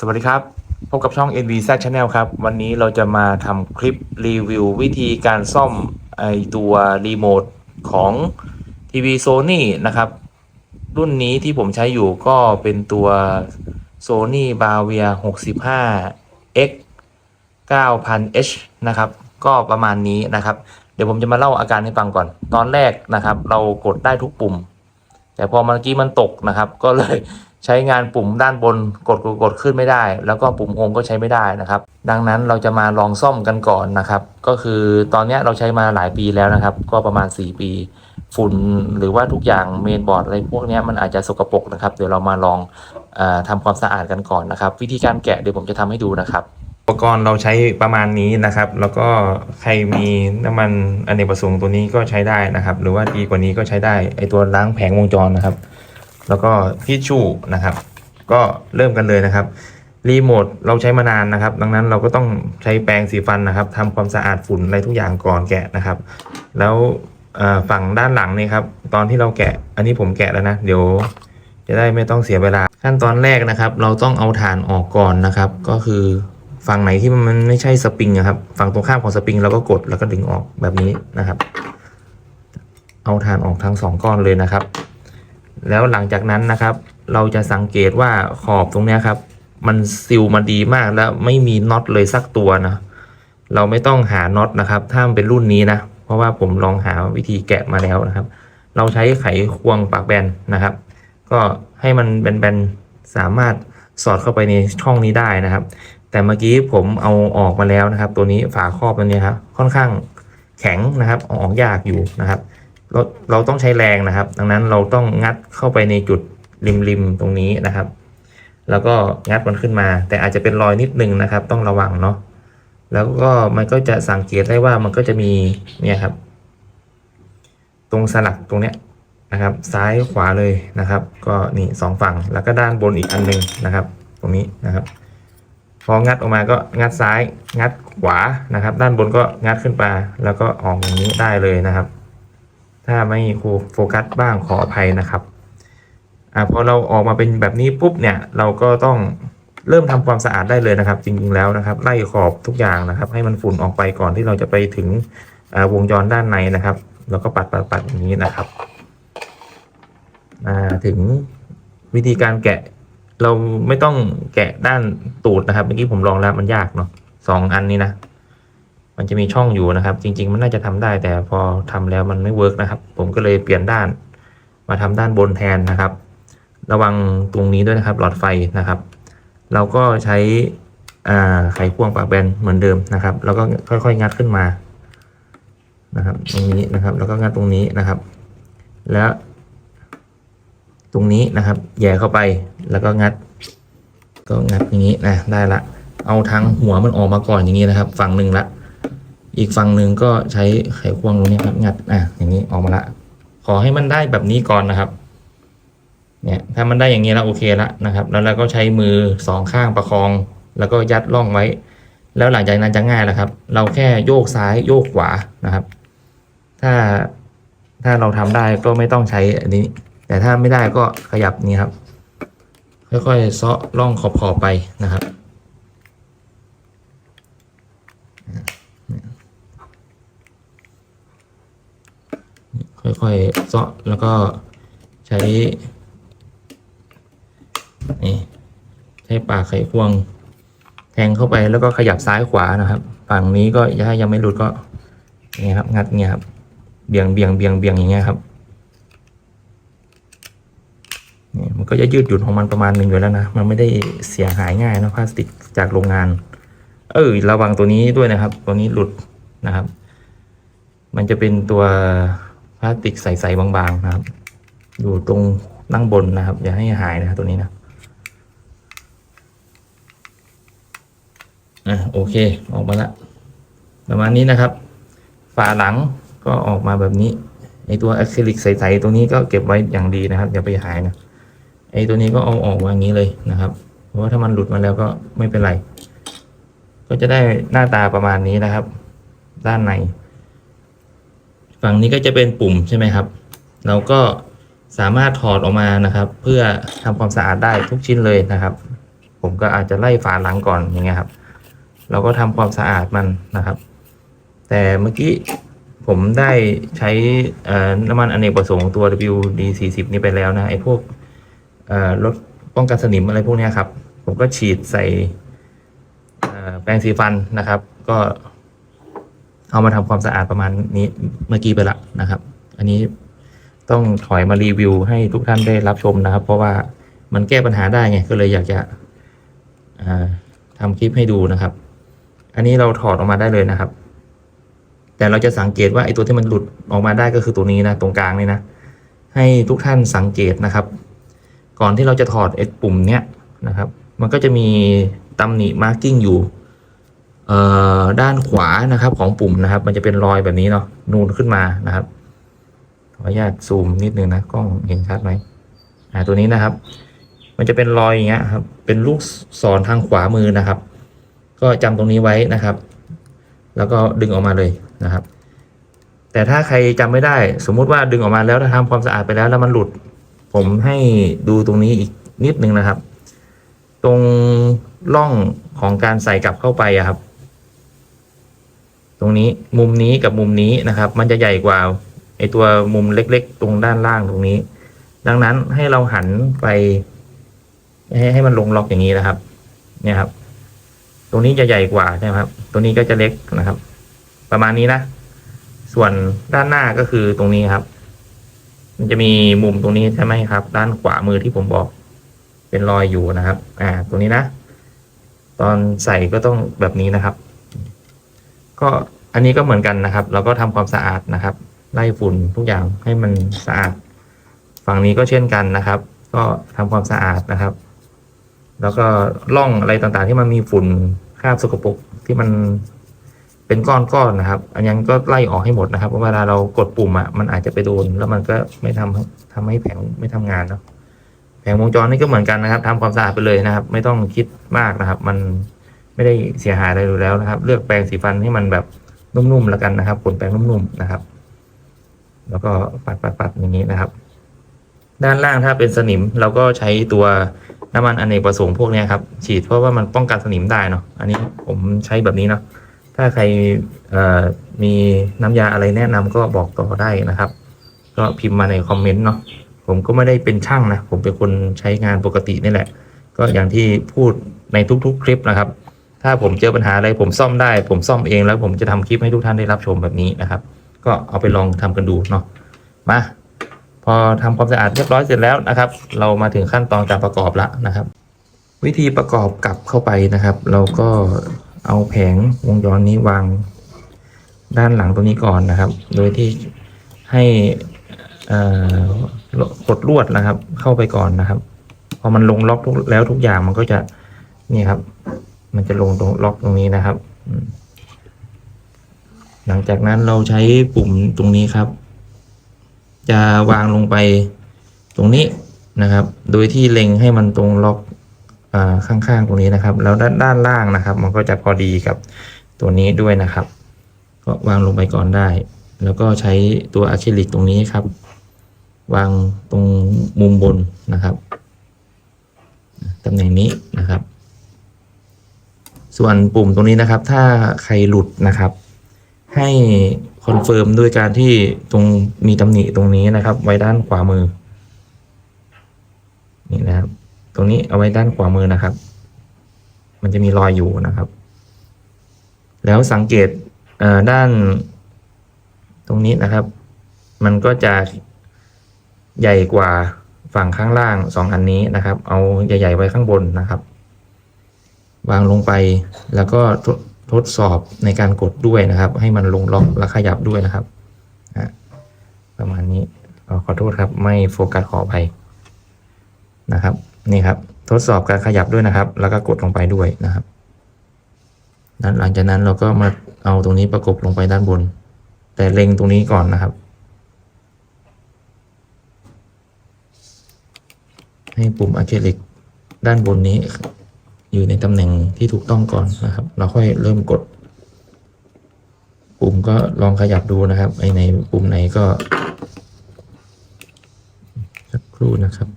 สวัสดีครับ พบกับช่อง NVZ Channel ครับ วันนี้เราจะมาทำคลิปรีวิววิธีการซ่อมไอตัวรีโมทของทีวี Sony นะครับ รุ่นนี้ที่ผมใช้อยู่ก็เป็นตัว Sony b a v i a 65 X 9000H นะครับ ก็ประมาณนี้นะครับ เดี๋ยวผมจะมาเล่าอาการให้ฟังก่อน ตอนแรกนะครับ เรากดได้ทุกปุ่ม แต่พอเมื่อกี้มันตกนะครับ ก็เลย ใช้งานปุ่มด้านบนกดกดกดขึ้นไม่ได้ แล้วก็ปุ่มโฮมก็ใช้ไม่ได้นะครับ ดังนั้นเราจะมาลองซ่อมกันก่อนนะครับ ก็คือตอนนี้เราใช้มาหลายปีแล้วนะครับ ก็ประมาณ 4 ปี ฝุ่นหรือว่าทุกอย่างเมนบอร์ดอะไรพวกนี้มันอาจจะสกปรกนะครับ เดี๋ยวเรามาลองออทำความสะอาดกันก่อนนะครับ วิธีการแกะเดี๋ยวผมจะทำให้ดูนะครับอุปกรณ์เราใช้ประมาณนี้นะครับ แล้วก็ใครมีน้ำมันอเนกประสงค์ตัวนี้ก็ใช้ได้นะครับ หรือว่าดีกว่านี้ก็ใช้ได้ไอตัวล้างแผงวงจรนะครับ แล้วก็ทิชชู่นะครับ ก็เริ่มกันเลยนะครับรีโมทเราใช้มานานนะครับ ดังนั้นเราก็ต้องใช้แปรงสีฟันนะครับทำความสะอาดฝุ่นอะไรทุกอย่างก่อนแกะนะครับ แล้วฝั่งด้านหลังนี่ครับ ตอนที่เราแกะอันนี้ผมแกะแล้วนะ เดี๋ยวจะได้ไม่ต้องเสียเวลา ขั้นตอนแรกนะครับ เราต้องเอาฐานออกก่อนนะครับ ก็คือฝั่งไหนที่มันไม่ใช่สปริงอะครับฝั่งตรงข้ามของสปริงเราก็กดแล้วก็ดึงออกแบบนี้นะครับ เอาฐานออกทั้งสองก้อนเลยนะครับ แล้วหลังจากนั้นนะครับ เราจะสังเกตว่าขอบตรงนี้ครับ มันซิลมาดีมากแล้วไม่มีน็อตเลยสักตัวนะเราไม่ต้องหาน็อตนะครับ ถ้ามันเป็นรุ่นนี้นะ เพราะว่าผมลองหาวิธีแกะมาแล้วนะครับ เราใช้ไขควงปากแบนนะครับ ก็ให้มันแบนๆสามารถสอดเข้าไปในช่องนี้ได้นะครับ แต่เมื่อกี้ผมเอาออกมาแล้วนะครับ ตัวนี้ฝาครอบตัวนี้ครับค่อนข้างแข็งนะครับออกยากอยู่นะครับ เราเราต้องใช้แรงนะครับ ดังนั้นเราต้องงัดเข้าไปในจุดริมๆตรงนี้นะครับ แล้วก็งัดมันขึ้นมา แต่อาจจะเป็นรอยนิดนึงนะครับ ต้องระวังเนาะแล้วก็มันก็จะสังเกตได้ว่ามันก็จะมีเนี่ยครับ ตรงสลักตรงเนี้ยนะครับ ซ้ายขวาเลยนะครับ ก็นี่สองฝั่งแล้วก็ด้านบนอีกอันหนึ่งนะครับ ตรงนี้นะครับ พองัดออกมาก็งัดซ้าย งัดขวานะครับ ด้านบนก็งัดขึ้นมาแล้วก็ออกอย่างนี้ได้เลยนะครับ ถ้าไม่โฟกัสบ้างขออภัยนะครับอ่าพอเราออกมาเป็นแบบนี้ปุ๊บเนี่ย เราก็ต้องเริ่มทำความสะอาดได้เลยนะครับ จริงๆแล้วนะครับ ไล่ขอบทุกอย่างนะครับ ให้มันฝุ่นออกไปก่อนที่เราจะไปถึงวงจรด้านในนะครับ แล้วก็ปัดปัดปัดอย่างนี้นะครับถึงวิธีการแกะเราไม่ต้องแกะด้านตูดนะครับ เมื่อกี้ผมลองแล้วมันยากเนาะสองอันนี้นะ มันจะมีช่องอยู่นะครับ จริง ๆ มันน่าจะทำได้ แต่พอทำแล้วมันไม่เวิร์กนะครับ ผมก็เลยเปลี่ยนด้าน มาทำด้านบนแทนนะครับ ระวังตรงนี้ด้วยนะครับ หลอดไฟนะครับ เราก็ใช้ไขควงปากแบนเหมือนเดิมนะครับ แล้วก็ค่อยๆ งัดขึ้นมานะครับ ตรงนี้นะครับ แล้วก็งัดตรงนี้นะครับ แล้วตรงนี้นะครับแย่เข้าไปแล้วก็งัด ก็งัดอย่างนี้นะได้ละ เอาทั้งหัวมันออกมาก่อนอย่างนี้นะครับ ฝั่งหนึ่งละ อีกฝั่งหนึ่งก็ใช้ไขควงตรงนี้ครับงัดอะอย่างนี้ออกมาละ ขอให้มันได้แบบนี้ก่อนนะครับ เนี่ยถ้ามันได้อย่างนี้แล้วโอเคละนะครับ แล้วเราก็ใช้มือสองข้างประคอง แล้วก็ยัดร่องไว้ แล้วหลังจากนั้นจะง่ายแล้วครับ เราแค่โยกซ้ายโยกขวานะครับ ถ้าถ้าเราทำได้ก็ไม่ต้องใช้อันนี้ แต่ถ้าไม่ได้ก็ขยับนี่ครับ ค่อยๆเซาะร่องขอบๆไปนะครับ ค่อยๆเซาะแล้วก็ใช้นี่ใช้ปากไขควง แทงเข้าไปแล้วก็ขยับซ้ายขวานะครับ ฝั่งนี้ก็ถ้ายังไม่หลุดก็นี่ครับงัดเงี้ยครับเบี่ยงเบี่ยงเบี่ยงเบี่ยงอย่างเงี้ยครับนี่มันก็จะยืดหยุ่นของมันประมาณหนึ่งอยู่แล้วนะ มันไม่ได้เสียหายง่ายนะพลาสติกจากโรงงาน เออระวังตัวนี้ด้วยนะครับ ตัวนี้หลุดนะครับ มันจะเป็นตัว ลาสติกใสๆบางๆนะครับ อยู่ตรงนั่งบนนะครับ อย่าให้หายนะครับตัวนี้นะอะโอเคออกมาละประมาณนี้นะครับ ฝาหลังก็ออกมาแบบนี้ไอตัวอะคริลิกใสๆตัวนี้ก็เก็บไว้อย่างดีนะครับ อย่าไปหายนะไอตัวนี้ก็เอาออกมาอย่างนี้เลยนะครับ เพราะว่าถ้ามันหลุดมาแล้วก็ไม่เป็นไร ก็จะได้หน้าตาประมาณนี้นะครับ ด้านใน ฝั่งนี้ก็จะเป็นปุ่มใช่ไหมครับ เราก็สามารถถอดออกมานะครับ เพื่อทำความสะอาดได้ทุกชิ้นเลยนะครับ ผมก็อาจจะไล่ฝาหลังก่อนอย่างเงี้ยครับ เราก็ทำความสะอาดมันนะครับ แต่เมื่อกี้ผมได้ใช้น้ำมันอเนกประสงค์ตัว WD 40 นี้ไปแล้วนะไอ้พวกลดป้องกันสนิมอะไรพวกเนี้ยครับ ผมก็ฉีดใส่แปรงสีฟันนะครับ ก็ เอามาทำความสะอาดประมาณนี้เมื่อกี้ไปละนะครับ อันนี้ต้องถอยมารีวิวให้ทุกท่านได้รับชมนะครับ เพราะว่ามันแก้ปัญหาได้ไงก็เลยอยากจะอ่าทำคลิปให้ดูนะครับ อันนี้เราถอดออกมาได้เลยนะครับ แต่เราจะสังเกตว่าไอ้ตัวที่มันหลุดออกมาได้ก็คือตัวนี้นะตรงกลางนี่นะให้ทุกท่านสังเกตนะครับ ก่อนที่เราจะถอดไอ้ปุ่มเนี้ยนะครับ มันก็จะมีตำหนิมาร์กิ้งอยู่ ด้านขวานะครับของปุ่มนะครับ มันจะเป็นรอยแบบนี้เนาะนูนขึ้นมานะครับขออนุญาตซูมนิดนึงนะกล้องเห็นชัดไหมอ่าตัวนี้นะครับ มันจะเป็นรอยอย่างเงี้ยครับ เป็นลูกศรทางขวามือนะครับ ก็จำตรงนี้ไว้นะครับ แล้วก็ดึงออกมาเลยนะครับ แต่ถ้าใครจำไม่ได้ สมมุติว่าดึงออกมาแล้วถ้าทำความสะอาดไปแล้วแล้วมันหลุด ผมให้ดูตรงนี้อีกนิดนึงนะครับ ตรงร่องของการใส่กลับเข้าไปอะครับ ตรงนี้มุมนี้กับมุมนี้นะครับ มันจะใหญ่กว่าไอตัวมุมเล็ก ๆ ตรงด้านล่างตรงนี้ ดังนั้นให้เราหันไปให้ให้มันลงล็อกอย่างนี้นะครับ เนี่ยครับ ตรงนี้จะใหญ่กว่าใช่ไหมครับตัวนี้ก็จะเล็กนะครับ ประมาณนี้นะ ส่วนด้านหน้าก็คือตรงนี้ครับ มันจะมีมุมตรงนี้ใช่ไหมครับ ด้านขวามือที่ผมบอก เป็นรอยอยู่นะครับ อ่า ตรงนี้นะ ตอนใส่ก็ต้องแบบนี้นะครับ ก็อันนี้ก็เหมือนกันนะครับ เราก็ทำความสะอาดนะครับ ไล่ฝุ่นทุกอย่างให้มันสะอาด ฝั่งนี้ก็เช่นกันนะครับ ก็ทำความสะอาดนะครับ แล้วก็ร่องอะไรต่างๆ ที่มันมีฝุ่นคราบสกปรกที่มันเป็นก้อนๆนะครับ อันนั้ก็ไล่ออกให้หมดนะครับเพราะเวลาเรากดปุ่มอะมันอาจจะไปโดน แล้วมันก็ไม่ทำทำให้แผงไม่ทำงานเนาะแผงวงจรนี่ก็เหมือนกันนะครับทำความสะอาดไปเลยนะครับ ไม่ต้องคิดมากนะครับ มัน ไม่ได้เสียหายอะไรอยู่แล้วนะครับ เลือกแปรงสีฟันให้มันแบบนุ่มๆแล้วกันนะครับขนแปรงนุ่มๆนะครับ แล้วก็ปัดๆๆอย่างนี้นะครับ ด้านล่างถ้าเป็นสนิมเราก็ใช้ตัวน้ำมันอเนกประสงค์พวกนี้ครับฉีดเพราะว่ามันป้องกันสนิมได้เนาะอันนี้ผมใช้แบบนี้เนาะถ้าใครมีน้ำยาอะไรแนะนำก็บอกต่อได้นะครับ ก็พิมพ์มาในคอมเมนต์เนาะผมก็ไม่ได้เป็นช่างนะ ผมเป็นคนใช้งานปกตินี่แหละ ก็อย่างที่พูดในทุกๆคลิปนะครับ ถ้าผมเจอปัญหาอะไรผมซ่อมได้ ผมซ่อมเองแล้วผมจะทำคลิปให้ทุกท่านได้รับชมแบบนี้นะครับ ก็เอาไปลองทำกันดูเนาะมาพอทำความสะอาดเรียบร้อยเสร็จแล้วนะครับ เรามาถึงขั้นตอนการประกอบแล้วนะครับ วิธีประกอบกลับเข้าไปนะครับ เราก็เอาแผงวงจรนี้วางด้านหลังตรงนี้ก่อนนะครับ โดยที่ให้กดลวดนะครับ เข้าไปก่อนนะครับ พอมันลงล็อกแล้วทุกอย่างมันก็จะนี่ครับ มันจะลงตรงล็อกตรงนี้นะครับ หลังจากนั้นเราใช้ปุ่มตรงนี้ครับ จะวางลงไปตรงนี้นะครับ โดยที่เล็งให้มันตรงล็อกอข้างๆตรงนี้นะครับ แล้วด้านด้านล่างนะครับ มันก็จะพอดีกับตัวนี้ด้วยนะครับ ก็วางลงไปก่อนได้ แล้วก็ใช้ตัวอะคริลิกตรงนี้ครับ วางตรงมุมบนนะครับตำแหน่งนี้นะครับ ส่วนปุ่มตรงนี้นะครับ ถ้าใครหลุดนะครับ ให้คอนเฟิร์มด้วยการที่ตรงมีตำหนิตรงนี้นะครับ ไว้ด้านขวามือ นี่นะครับ ตรงนี้เอาไว้ด้านขวามือนะครับ มันจะมีรอยอยู่นะครับ แล้วสังเกตเด้านตรงนี้นะครับ มันก็จะใหญ่กว่าฝั่งข้างล่างสองอันนี้นะครับ เอาใหญ่ๆไว้ข้างบนนะครับ วางลงไป แล้วก็ทดทดสอบในการกดด้วยนะครับ ให้มันลงล็อกและขยับด้วยนะครับอะประมาณนี้ขอโทษครับ ไม่โฟกัสขออภัยนะครับ นี่ครับ ทดสอบการขยับด้วยนะครับ แล้วก็กดลงไปด้วยนะครับหลังจากนั้นเราก็มาเอาตรงนี้ประกบลงไปด้านบน แต่เล็งตรงนี้ก่อนนะครับ ให้ปุ่มอะคริลิกด้านบนนี้ อยู่ในตำแหน่งที่ถูกต้องก่อนนะครับ เราค่อยเริ่มกด ปุ่มก็ลองขยับดูนะครับไอในปุ่มไหนก็สักครู่นะครับ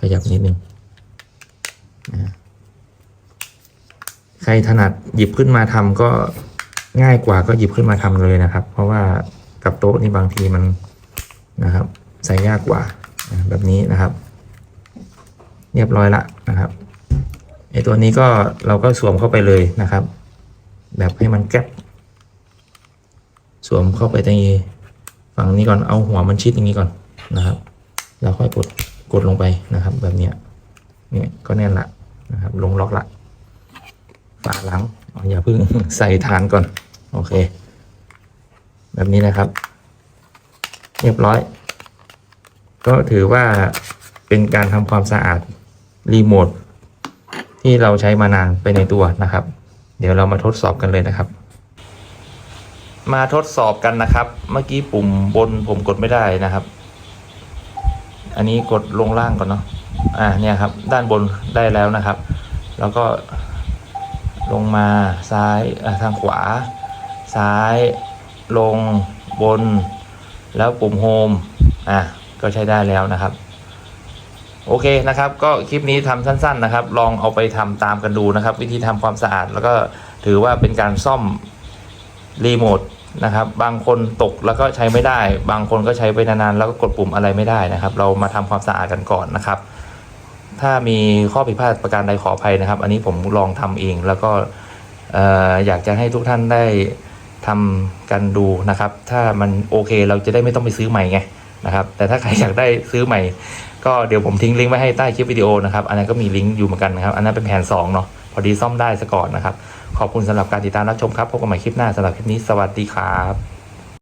ขยับนิดนึงใครถนัดหยิบขึ้นมาทำก็ง่ายกว่าก็หยิบขึ้นมาทำเลยนะครับ เพราะว่ากับโต๊ะนี่บางทีมันนะครับใส่ยากกว่าแบบนี้นะครับ เรียบร้อยละนะครับ ไอตัวนี้ก็เราก็สวมเข้าไปเลยนะครับ แบบให้มันแก๊ปสวมเข้าไปตรงนี้ฝั่งนี้ก่อนเอาหัวมันชิดอย่างนี้ก่อนนะครับแล้วค่อยกดกดลงไปนะครับ แบบเนี้ยเนี่ยก็แน่นละนะครับ ลงล็อกละฝาหลังออย่าเพิ่งใส่ฐานก่อน โอเค แบบนี้นะครับ เรียบร้อย ก็ถือว่าเป็นการทำความสะอาดรีโมท ที่เราใช้มานานไปในตัวนะครับ เดี๋ยวเรามาทดสอบกันเลยนะครับ มาทดสอบกันนะครับ เมื่อกี้ปุ่มบนผมกดไม่ได้นะครับ อันนี้กดลงล่างก่อนเนาะอ่าเนี่ยครับ ด้านบนได้แล้วนะครับ แล้วก็ลงมาซ้ายทางขวา ซ้ายลงบน แล้วปุ่มโฮมอะก็ใช้ได้แล้วนะครับ โอเคนะครับ ก็คลิปนี้ทำสั้น ๆนะครับ ลองเอาไปทำตามกันดูนะครับ วิธีทำความสะอาดแล้วก็ถือว่าเป็นการซ่อมรีโมทนะครับ บางคนตกแล้วก็ใช้ไม่ได้ บางคนก็ใช้ไปนานๆแล้วก็กดปุ่มอะไรไม่ได้นะครับ เรามาทำความสะอาดกันก่อนนะครับ ถ้ามีข้อผิดพลาดประการใดขออภัยนะครับ อันนี้ผมลองทำเองแล้วก็เอ่ออยากจะให้ทุกท่านได้ทำกันดูนะครับ ถ้ามันโอเคเราจะได้ไม่ต้องไปซื้อใหม่ไงนะครับ แต่ถ้าใครอยากได้ซื้อใหม่ ก็เดี๋ยวผมทิ้งลิงก์ไว้ให้ใต้คลิปวิดีโอนะครับ อันนั้นก็มีลิงก์อยู่เหมือนกันนะครับ อันนั้นเป็นแผน2เนาะ พอดีซ่อมได้ซะก่อนนะครับ ขอบคุณสำหรับการติดตามรับชมครับ พบกันใหม่คลิปหน้าสำหรับคลิปนี้ สวัสดีครับ